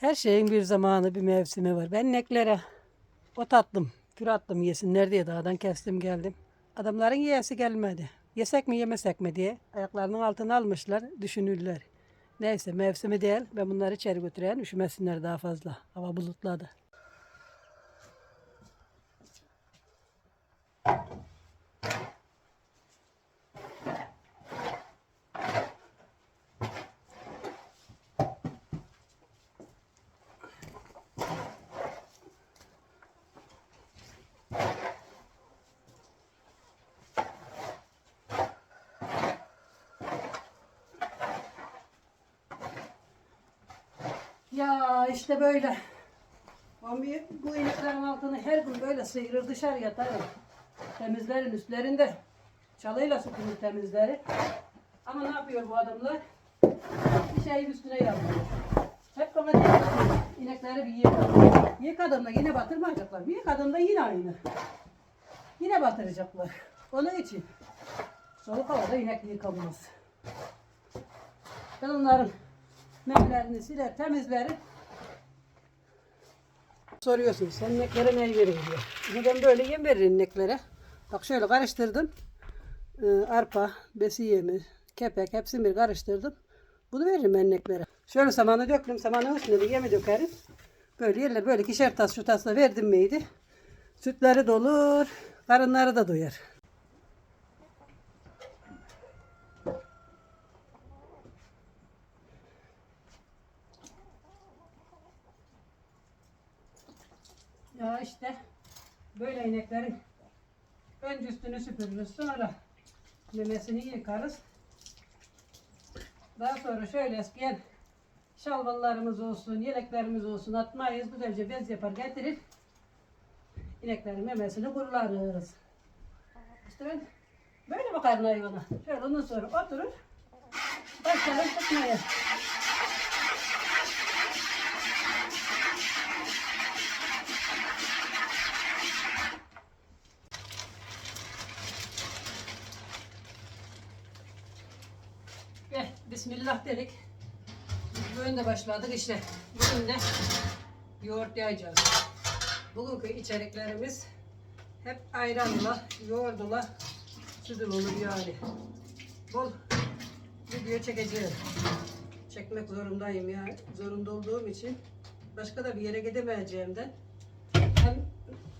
Her şeyin bir zamanı, bir mevsimi var. Ben ineklere ot attım, kür attım yesinler diye dağdan kestim geldim. Adamların yiyesi gelmedi. Yesek mi yemesek mi diye ayaklarının altına almışlar, düşünürler. Neyse mevsimi değil, ben bunları içeri götüreyim, üşümesinler daha fazla. Hava bulutladı. Ya işte böyle. Bu ineklerin altını her gün böyle sıyırır dışarı yatarım. Temizlerin üstlerinde. Çalıyla süpürür temizleri. Ama ne yapıyor bu adamlar? Bir şeyin üstüne yapıyor. Hep bana diyor inekleri bir yıkadım. Yıkadığımda yine batırmayacaklar. Bir yıkadığımda yine aynı. Yine batıracaklar. Onun için soğuk havada inek yıkanmaz. Ben onların memelerini siler, temizlerim. Soruyorsun sen ineklere ne verin diyor. Şimdi ben böyle yem veririm ineklere. Bak şöyle karıştırdım. Ee, arpa, besi yemi, kepek hepsini bir karıştırdım. Bunu veririm ben ineklere. Şöyle samanı döktüm. Samanın üstüne de yemi dökerim. Böyle yerler böyle ikişer tas şu tasla verdim miydi? Sütleri dolur, karınları da doyar. Ya işte böyle ineklerin önce üstünü süpürürüz sonra memesini yıkarız. Daha sonra şöyle eskiyen şalvallarımız olsun, yeleklerimiz olsun atmayız. Güzelce bez yapar getirir. İneklerin memesini kurularız. İşte ben böyle bakarım hayvana. Şöyle ondan sonra oturur. Başlarım tutmaya. Bismillah dedik. Bugün de başladık işte. Bugün de yoğurt yayacağız. Bugünkü içeriklerimiz hep ayranla, yoğurdla sütül olur yani. Bol video çekeceğim. Çekmek zorundayım ya. Zorunda olduğum için. Başka da bir yere gidemeyeceğimden. Hem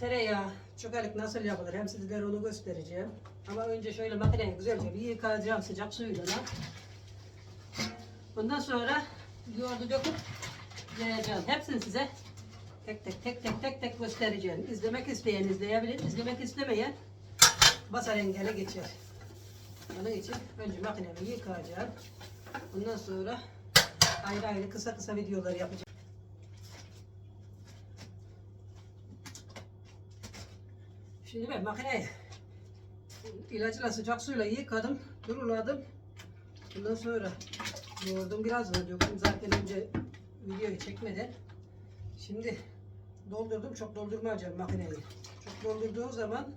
tereyağı, çökelik nasıl yapılır hem sizlere onu göstereceğim. Ama önce şöyle makineyi güzelce bir yıkayacağım sıcak suyla. Bundan sonra yoğurdu döküp yayacağım. Hepsini size tek tek tek tek tek tek göstereceğim. İzlemek isteyen izleyebilir, izlemek istemeyen basar engele geçer. Onun için önce makinemi yıkayacağım. Bundan sonra ayrı ayrı kısa kısa videolar yapacağım. Şimdi ben makineyi ilacıyla sıcak suyla yıkadım, duruladım. Bundan sonra yoğurdum biraz da döktüm zaten önce videoyu çekmeden. Şimdi doldurdum, çok doldurmayacağım makineyi. Çok doldurduğum zaman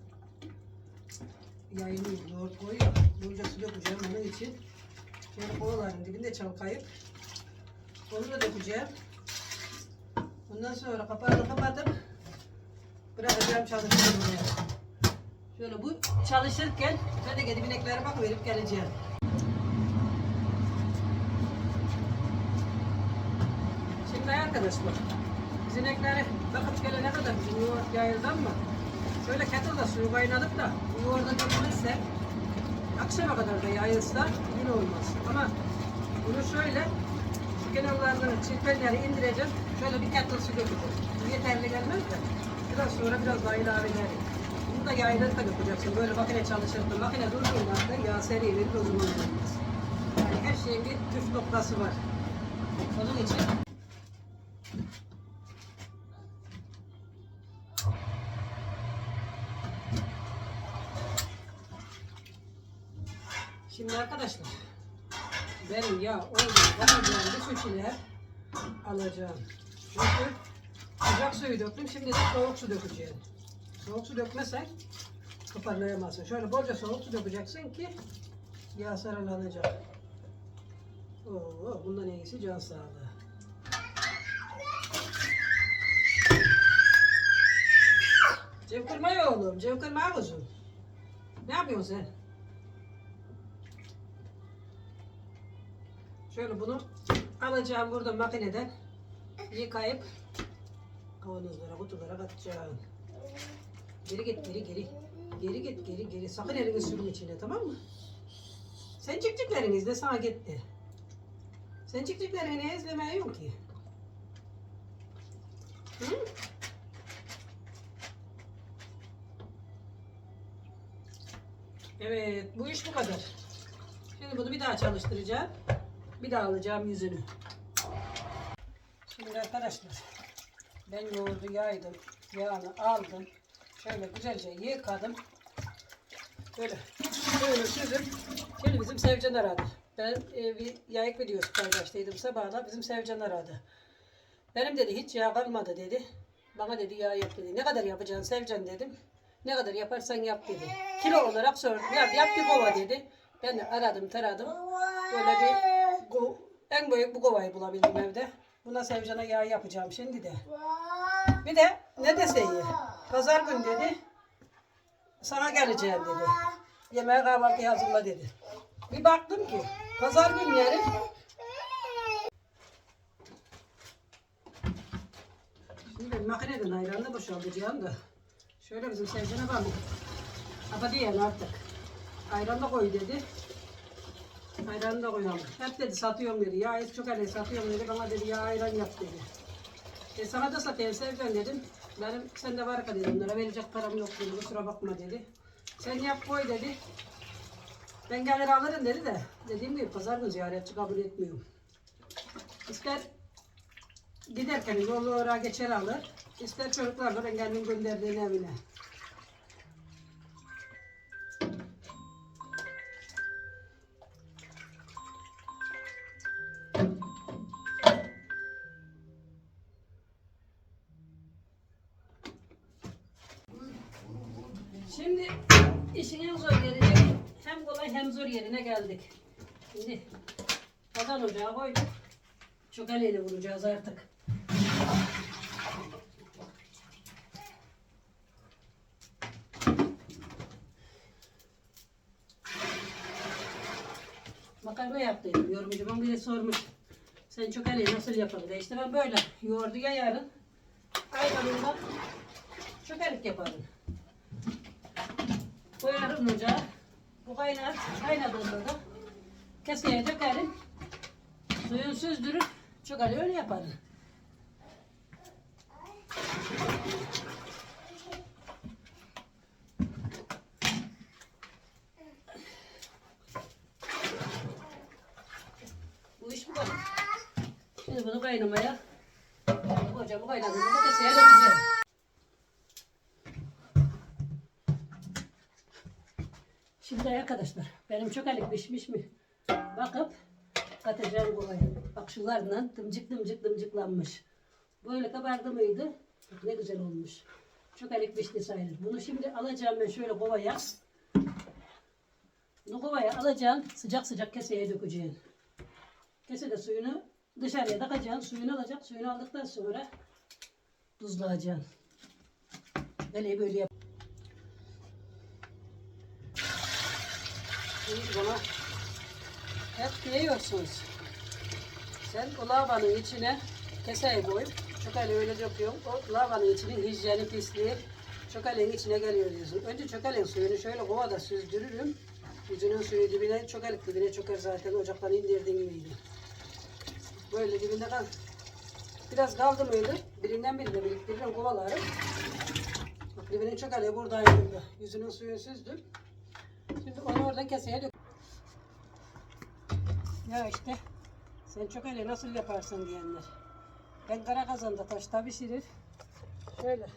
yayılıyor, yoğurt koyuyor. Bolca su dökeceğim onun için. Şöyle kovaların dibinde çalkayıp onu da dökeceğim. Ondan sonra kapağını kapatıp bırakacağım çalıştırmaya. Şöyle bu çalışırken ben de gidip ineklere bak verip geleceğim. Şimdi arkadaşlar biz inekleri bakıp gelene kadar bizim yoğurt yayıldı ama şöyle kettle'da suyu kaynadık da yoğurda dökülürse akşama kadar da yayılsa yine olmaz. Ama bunu şöyle şu kenarlarını çirpenleri indireceğim. Şöyle bir kettle su dökeceğim. Yeterli gelmez de biraz sonra biraz daha ilave ederim. Bunu da yayılırsa dökeceksin. Böyle makine çalışırken makine durduğunda yağ serilir o zaman olmaz. Yani her şeyin bir püf noktası var. Onun için Şimdi arkadaşlar benim ya olduğum alacağım bu köküne alacağım. Çünkü sıcak suyu döktüm. Şimdi de soğuk su dökeceğim. Soğuk su dökmesek toparlayamazsın. Şöyle bolca soğuk su dökeceksin ki yağ sarılanacak. Oo, bundan iyisi can sağlığı. Cevkırma ya oğlum. Cevkırma kuzum. Ne yapıyorsun sen? Şöyle bunu alacağım burada makineden yıkayıp kavanozlara, kutulara katacağım. Geri git, geri geri. Geri git, geri geri. Sakın elini sürün içine tamam mı? Sen çıktıkların izle sana gitti. Sen çıktıklarını ne izlemiyorsun ki? Hı? Evet, bu iş bu kadar. Şimdi bunu bir daha çalıştıracağım. Bir daha alacağım yüzünü. Şimdi arkadaşlar, ben yoğurdu yaydım, yağını aldım. Şöyle güzelce yıkadım. Böyle, böyle süzüp, şimdi bizim Sevcan aradı. Ben e, bir yayık videosu paylaştıydım sabahla, bizim Sevcan aradı. Benim dedi hiç yağ kalmadı dedi. Bana dedi yağ yap dedi. Ne kadar yapacaksın Sevcan dedim. Ne kadar yaparsan yap dedi. Kilo olarak sordum. Yap, yap bir kova dedi. Ben de aradım taradım. Böyle bir en büyük bu kovayı bulabildim evde. Buna Sevcan'a yağ yapacağım şimdi de. Bir de ne dese iyi. Pazar gün dedi. Sana geleceğim dedi. Yemeğe kahvaltı hazırla dedi. Bir baktım ki pazar günleri Şimdi makineden ayranla boşaltacağım da. Şöyle bizim Sevcan'a bak. Apa diyelim artık. Ayran koy dedi. Ayranı da koyalım. Hep dedi satıyorum dedi. Ya et çok hele satıyorum dedi. Bana dedi ya ayran yap dedi. E sana da satayım Sevcan dedim. Benim sende var ka dedim. Onlara verecek param yok dedi. Kusura bakma dedi. Sen yap koy dedi. Ben gelir alırım dedi de. Dediğim gibi pazar günü ziyaretçi kabul etmiyorum. İster giderken yolu oraya geçer alır. İster çocuklarla ben kendim gönderdiğin evine. İşin en zor yeri hem kolay hem zor yerine geldik. Şimdi kazan ocağı koyduk. Çok eliyle vuracağız artık. Makarna yaptıydım. Yorumcuma biri sormuş. Sen çok eli nasıl yapalım? De işte ben böyle yoğurdu yayarım. Ayranında çok elik yaparım. Koyarım ocağa. Bu kaynar. Kaynadığında da keseye dökerim. Suyunu süzdürüp ali öyle yaparım. Bu iş bu kadar. Şimdi bunu kaynamaya Hocam kaynadığında keseye dökeceğim. Şimdi arkadaşlar benim çok elik pişmiş mi? Bakıp katacağım buraya. Bak şunlarla dımcık dımcık dımcıklanmış. Böyle kabardı mıydı? Bak ne güzel olmuş. Çok elik pişti sayılır. Bunu şimdi alacağım ben şöyle kovaya. Bunu kovaya alacağım. Sıcak sıcak keseye dökeceğim. Kesede suyunu dışarıya takacaksın. Suyunu alacak. Suyunu aldıktan sonra tuzlayacaksın. Böyle böyle yap. Şimdi bana hep diyorsunuz. Sen o lavanın içine keseyi koy. Çökeli öyle döküyorum. O lavanın içinin hijyeni pisliği çökelin içine geliyor diyorsun. Önce çökelin suyunu şöyle kovada süzdürürüm. Yüzünün suyu dibine çökelik dibine çöker zaten ocaktan indirdiğin gibiydi. Böyle dibinde kal. Biraz kaldı mıydı? Birinden birine biriktiririm kovalarım. Bak dibine çökeli buradaydı. Yüzünün suyunu süzdüm. Şimdi onu oradan keseye dök. Ya işte sen çok öyle nasıl yaparsın diyenler. Ben kara kazanda taşta pişirir. Şöyle.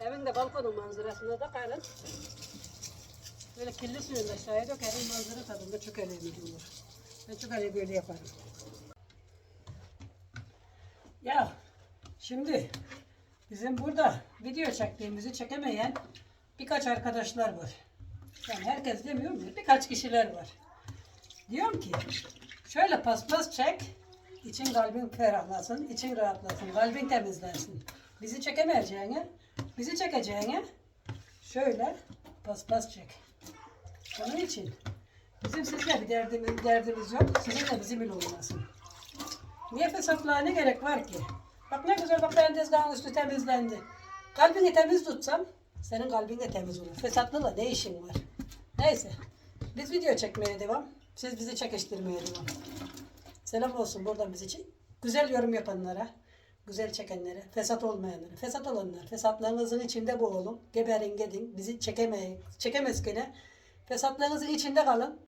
Evinde balkonun manzarasına da karın. Böyle kirli suyunu da aşağıya dökerim manzara tadında çok öyle olur. Ben çok öyle böyle yaparım. Ya şimdi bizim burada video çektiğimizi çekemeyen birkaç arkadaşlar var. Yani herkes demiyorum da birkaç kişiler var. Diyorum ki şöyle paspas çek. için kalbin ferahlasın, için rahatlasın, kalbin temizlensin. Bizi çekemeyeceğine, bizi çekeceğine şöyle paspas çek. Onun için bizim sizle bir derdimiz, derdimiz yok. Sizin de bizim il olmasın. Niye fesatlığa ne gerek var ki? Bak ne güzel bak benim tezgahın üstü temizlendi. Kalbini temiz tutsam senin kalbin de temiz olur. Fesatlıkla ne işin var? Neyse. Biz video çekmeye devam. Siz bizi çekiştirmeye devam. Selam olsun buradan biz için. Güzel yorum yapanlara, güzel çekenlere, fesat olmayanlara, fesat olanlar, fesatlığınızın içinde bu olun. Geberin gidin, bizi çekemeyin, çekemez gene. Fesatlığınızın içinde kalın.